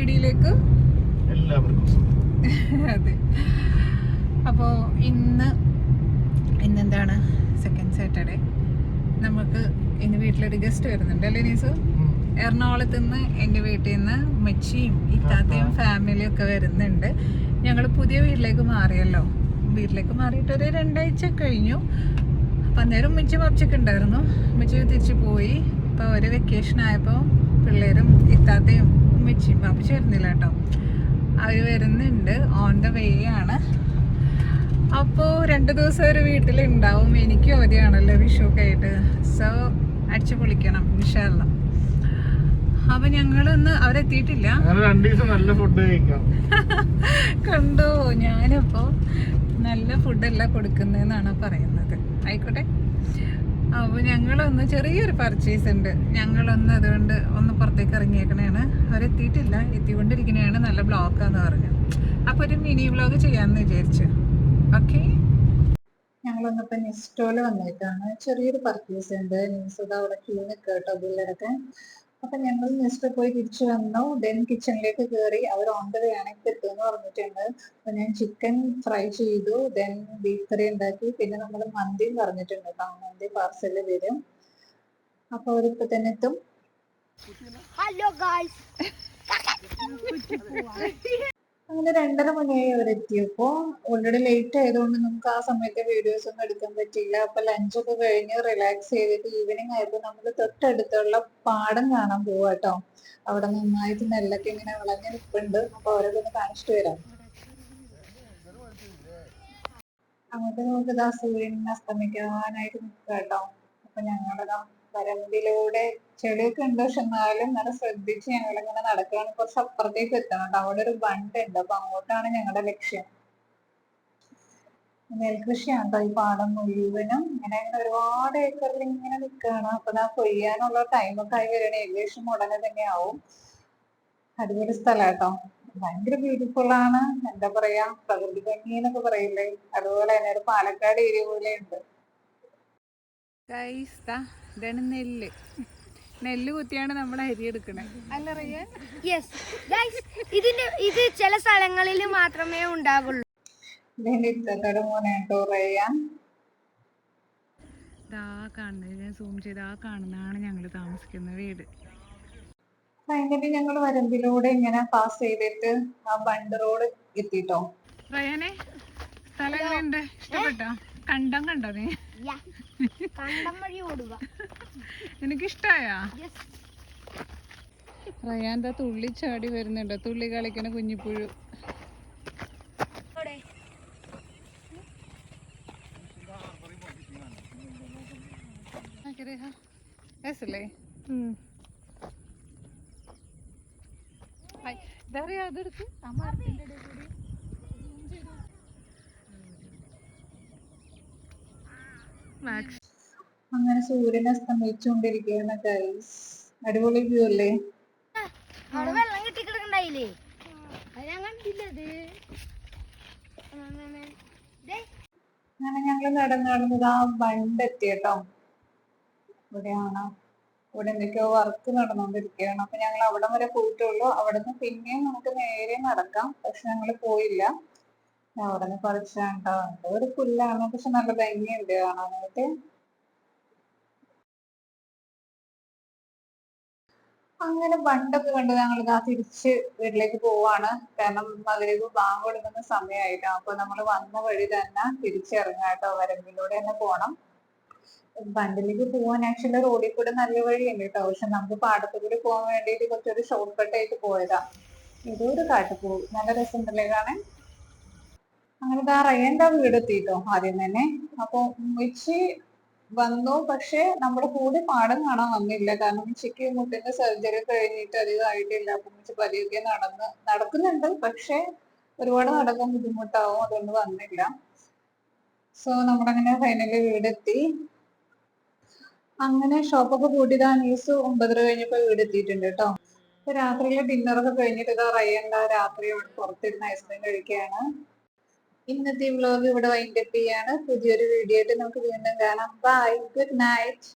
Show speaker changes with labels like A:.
A: വീഡിയോയിലേക്ക്
B: എല്ലാവർക്കും.
A: അതെ. അപ്പോൾ ഇന്ന് ഇന്നെന്താണ്? സെക്കൻഡ് സാറ്റർഡേ നമുക്ക് ഇന്ന് വീട്ടിലൊരു ഗസ്റ്റ് വരുന്നുണ്ട് അല്ലേ നീസു? എറണാകുളത്ത് നിന്ന് എന്റെ വീട്ടിൽ നിന്ന് മച്ചിയും ഇത്താത്തയും ഫാമിലിയും ഒക്കെ വരുന്നുണ്ട്. ഞങ്ങൾ പുതിയ വീട്ടിലേക്ക് മാറിയല്ലോ. വീട്ടിലേക്ക് മാറിയിട്ട് ഒരു രണ്ടാഴ്ച കഴിഞ്ഞു. അപ്പം അന്നേരം ഉമ്മച്ചി മറിച്ചൊക്കെ ഉണ്ടായിരുന്നു. ഉമ്മച്ചി തിരിച്ചു പോയി. അപ്പോൾ ഒരു വെക്കേഷൻ ആയപ്പോൾ പിള്ളേരും ഇത്താത്തയും ഉമ്മച്ചിയും പാപ്പച്ചി വരുന്നില്ല കേട്ടോ. അവർ വരുന്നുണ്ട്. ഓൺ ദ വേ ആണ്. അപ്പോൾ രണ്ട് ദിവസം ഒരു വീട്ടിലുണ്ടാവും. എനിക്ക് അവധിയാണല്ലോ വിഷു ഒക്കെ ആയിട്ട്. സോ അടിച്ചു പൊളിക്കണം വിഷയല്ല അപ്പൊ ഞങ്ങളൊന്ന് അവരെത്തിയിട്ടില്ല. കണ്ടോ? ഞാനിപ്പോ നല്ല ഫുഡല്ല കൊടുക്കുന്നതെന്നാണ് പറയുന്നത്. ആയിക്കോട്ടെ. അപ്പൊ ഞങ്ങളൊന്ന് ചെറിയൊരു പർച്ചേസ് ഉണ്ട്. ഞങ്ങളൊന്ന് അതുകൊണ്ട് ഒന്ന് പുറത്തേക്ക് ഇറങ്ങിയേക്കണേണ്. അവരെത്തിയിട്ടില്ല. എത്തിക്കൊണ്ടിരിക്കണേണ്. നല്ല ബ്ലോക്കാന്ന് പറഞ്ഞു. അപ്പോൾ ഒരു മിനി വ്ലോഗ് ചെയ്യാമെന്ന് വിചാരിച്ചു. ഓക്കെ ഞങ്ങളൊന്നിപ്പോ നെസ്റ്റോൽ വന്നേക്കാണ്. ചെറിയൊരു പർച്ചേസ് ഉണ്ട്. ന്യൂസ് അവിടെ ക്യൂ നിൽക്കുക കേട്ടോ ബില്ലടക്കാൻ അപ്പൊ ഞങ്ങൾ മിസ്റ്റർ പോയി തിരിച്ചു വന്നു. ദെൻ കിച്ചണിലേക്ക് കയറി അവർ ഓൺ ദ വേ ആണ് എത്തുമെന്ന് പറഞ്ഞിട്ടുണ്ട്. അപ്പൊ ഞാൻ ചിക്കൻ ഫ്രൈ ചെയ്തു. ദെൻ ബീഫ് കറി ഉണ്ടാക്കി. പിന്നെ നമ്മൾ മന്തിയും പറഞ്ഞിട്ടുണ്ട്. കേട്ടോ മന്തി പാർസൽ വരും. അപ്പൊ അവരിപ്പോ തന്നെ എത്തും.
C: ഹലോ ഗായ്സ്
A: അങ്ങനെ രണ്ടര മണിയായി അവരെത്തിയപ്പോ ഓൾറെഡി ലേറ്റ് ആയതുകൊണ്ട് നമുക്ക് ആ സമയത്തെ വീഡിയോസ് ഒന്നും എടുക്കാൻ പറ്റിയില്ല. അപ്പൊ ലഞ്ചൊക്കെ കഴിഞ്ഞ് റിലാക്സ് ചെയ്തിട്ട് ഈവനിങ് ആയപ്പോ നമ്മൾ തൊട്ടടുത്തുള്ള പാടം കാണാൻ പോവാ കേട്ടോ അവിടെ നന്നായിട്ട് നെല്ലൊക്കെ ഇങ്ങനെ വിളഞ്ഞ് നിൽപ്പുണ്ട് അപ്പൊ അവരൊക്കെ ഒന്ന് കാണിച്ചിട്ട് വരാം. അങ്ങോട്ട് നമുക്ക് സൂര്യൻ അസ്തമിക്കാനായിട്ട് നിൽക്കാം കേട്ടോ അപ്പൊ ഞങ്ങളുടെ വരമ്പിലൂടെ ചെളിയൊക്കെ ഉണ്ട്. പക്ഷെ എന്നാലും നല്ല ശ്രദ്ധിച്ച് ഞങ്ങൾ ഇങ്ങനെ നടക്കുകയാണ് കുറച്ച് അപ്പുറത്തേക്ക് എത്തണം കേട്ടോ. അവിടെ ഒരു ബണ്ട് ഉണ്ട് അപ്പൊ അങ്ങോട്ടാണ് ഞങ്ങളുടെ ലക്ഷ്യം. നെൽകൃഷിയാണ് കേട്ടോ ഈ പാടം മുഴുവനും. ഇങ്ങനെ ഒരുപാട് ഏക്കറിൽ ഇങ്ങനെ നിൽക്കുകയാണ്. അപ്പൊ ഞാൻ കൊയ്യാനുള്ള ടൈമൊക്കെ ആയി വരണ ഏകദേശം ഉടനെ തന്നെ ആവും. അടിപൊളി സ്ഥലം കേട്ടോ. ഭയങ്കര ബ്യൂട്ടിഫുൾ ആണ്. എന്താ പറയാ? പ്രകൃതി ഭംഗി എന്നൊക്കെ പറയില്ലേ? അതുപോലെ തന്നെ ഒരു പാലക്കാട് ഏരിയ പോലെ ഉണ്ട് ഇതാണ് നെല്ല്. നെല്ല് കുത്തിയാണ് നമ്മൾ അരി എടുക്കണേ. അല്ല റയ്യ
C: യെസ് ഗൈസ് ഇതിന്റെ ഇത് ചില സ്ഥലങ്ങളിൽ മാത്രമേ ഉണ്ടാകുള്ളൂ
A: ഇത്തത്തോടെ മോനെ കേട്ടോ റയ്യാൻ
D: ഇതാ കാണുന്നത് ഞാൻ സൂം ചെയ്ത് ആ കാണുന്നതാണ് ഞങ്ങൾ താമസിക്കുന്ന വീട്.
A: ഫൈനലി ഞങ്ങൾ വരമ്പിലൂടെ ഇങ്ങനെ പാസ് ചെയ്തിട്ട് ആ ബണ്ട് റോഡ് എത്തിട്ടോ?
D: റയാനെ സ്ഥലങ്ങളുണ്ട് ഇഷ്ടപ്പെട്ടോ? കണ്ടം കണ്ടോ നീ
C: കണ്ടം വഴി ഓടുക.
D: നിനക്ക് ഇഷ്ടായാ. റയാൻ എന്താ തുള്ളി ചാടി വരുന്നുണ്ട്. തുള്ളി കളിക്കണ കുഞ്ഞിപ്പുഴു. രസല്ലേ ഹായ്, ഇതാ റിയ,
A: അങ്ങനെ സൂര്യൻ അസ്തമിച്ചുകൊണ്ടിരിക്കുകയാണ് ഗൈസ് അടിപൊളി വ്യൂ അല്ലേ?
C: അവിടെ വെള്ളം കെട്ടി കിടക്കണ്ടായില്ലേ അത്. ഞാൻ കണ്ടില്ലത് ദേ,
A: അങ്ങനെ ഞങ്ങൾ നടന്ന് നടന്നത് ആ ബണ്ട് എത്തിയട്ടോ ഇവിടെയാണ്. ഇവിടെ എന്തൊക്കെയോ വർക്ക് നടന്നുകൊണ്ടിരിക്കുകയാണ്. അപ്പൊ ഞങ്ങൾ അവിടം വരെ പോയിട്ടുള്ളൂ. അവിടുന്ന് പിന്നെ പിന്നെയും നമുക്ക് നേരെ നടക്കാം. പക്ഷെ ഞങ്ങൾ പോയില്ല. അവിടെ നിന്ന് പറിച്ചാണ്ടോ എന്തോ ഒരു പുല്ലാണ് പക്ഷെ നല്ല ഭംഗിയുണ്ട് കാണാനായിട്ട്. അങ്ങനെ ബണ്ടൊക്കെ കണ്ട് ഞങ്ങൾ ഇതാ തിരിച്ച് വീട്ടിലേക്ക് പോവാണ്. കാരണം മകരവ് ബാങ്ക് കൊടുക്കുന്ന സമയമായിട്ടാ അപ്പൊ നമ്മൾ വന്ന വഴി തന്നെ തിരിച്ചിറങ്ങാട്ടോ വരമ്പിലൂടെ തന്നെ പോണം. ബണ്ടിലേക്ക് പോവാൻ ആക്ച്വലി റോഡിൽ കൂടെ നല്ല വഴിയുണ്ട് കേട്ടോ. പക്ഷെ നമുക്ക് പാടത്തു കൂടി പോകാൻ വേണ്ടിയിട്ട് കുറച്ചൊരു ഷോർട്ട് കട്ട് ആയിട്ട് പോയതാ. ഇതൊരു കാട്ടുപൂ നല്ല രസമുണ്ടല്ലേ കാണാൻ? അങ്ങനെ ഇതാ റയന്റെ വീട് എത്തിട്ടോ ആദ്യം തന്നെ. അപ്പൊ ഉമ്മച്ചി വന്നു പക്ഷെ നമ്മുടെ കൂടെ പാടം കാണാൻ വന്നില്ല. കാരണം ഉമ്മച്ചിക്ക് മുട്ടിന്റെ സർജറി കഴിഞ്ഞിട്ട് അധികം ആയിട്ടില്ല അപ്പൊ ഉമ്മച്ചി പതിയൊക്കെ നടന്ന് നടക്കുന്നുണ്ട് പക്ഷെ ഒരുപാട് നടക്കാൻ ബുദ്ധിമുട്ടാവും. അതുകൊണ്ട് വന്നില്ല. സോ നമ്മളങ്ങനെ ഫൈനലി വീടെത്തി അങ്ങനെ ഷോപ്പൊക്കെ പൂട്ടിയതാ ന്യൂസ് ഒമ്പതര കഴിഞ്ഞപ്പോ വീട് എത്തിയിട്ടുണ്ട് കേട്ടോ. രാത്രിയിലെ ഡിന്നറൊക്കെ കഴിഞ്ഞിട്ട് ഇതാ റയ്യണ്ട രാത്രി ഇവിടെ പുറത്തിരുന്ന് ഐസ്ക്രീം കഴിക്കുകയാണ്. ഇന്നത്തെ വ്ലോഗ് ഇവിടെ വൈൻഡപ്പ് ചെയ്യാണ്. പുതിയൊരു വീഡിയോ ആയിട്ട് നമുക്ക് വീണ്ടും കാണാം. Bye good night